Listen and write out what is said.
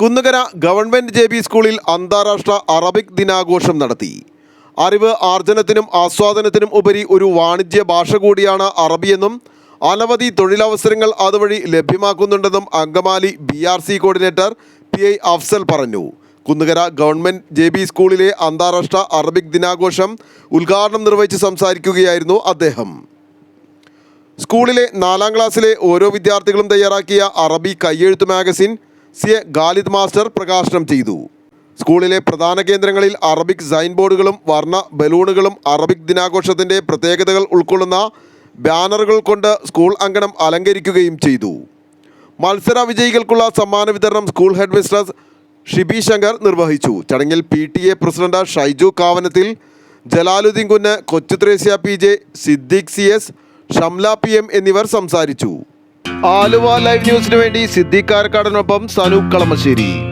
Kunnukara government J B സ്കൂളിൽ അന്താരാഷ്ട്ര Arabic ദിനാഘോഷം നടത്തി. അറിവ് ആർജനത്തിനും ആസ്വാദനത്തിനും ഉപരി ഒരു വാണിജ്യ ഭാഷ കൂടിയാണ് അറബിയെന്നും അനവധി തൊഴിലവസരങ്ങൾ അതുവഴി ലഭ്യമാക്കുന്നുണ്ടെന്നും Angamaly B R C coordinator P I Afsal പറഞ്ഞു. കുന്നുകര ഗവൺമെന്റ് ജെ ബി സ്കൂളിലെ അന്താരാഷ്ട്ര അറബിക് ദിനാഘോഷം ഉദ്ഘാടനം നിർവഹിച്ച് സംസാരിക്കുകയായിരുന്നു അദ്ദേഹം. സ്കൂളിലെ നാലാം ക്ലാസ്സിലെ ഓരോ വിദ്യാർത്ഥികളും തയ്യാറാക്കിയ അറബി കയ്യെഴുത്ത് magazine C A Khalid master പ്രകാശനം ചെയ്തു. സ്കൂളിലെ പ്രധാന കേന്ദ്രങ്ങളിൽ അറബിക് സൈൻ ബോർഡുകളും വർണ ബലൂണുകളും അറബിക് ദിനാഘോഷത്തിന്റെ പ്രത്യേകതകൾ ഉൾക്കൊള്ളുന്ന ബാനറുകൾ കൊണ്ട് സ്കൂൾ അങ്കണം അലങ്കരിക്കുകയും ചെയ്തു. മത്സര വിജയികൾക്കുള്ള സമ്മാന വിതരണം school head mistress Shibi Shankar നിർവഹിച്ചു. ചടങ്ങിൽ P T A president Shaiju Kavanathil Jalaluddin Kunnu Kochuthresia P J Siddique C S Shamla P M എന്നിവർ സംസാരിച്ചു. ആലുവ ലൈവ് ന്യൂസിനു വേണ്ടി സിദ്ദീഖ് സനൂപ് കളമശ്ശേരി.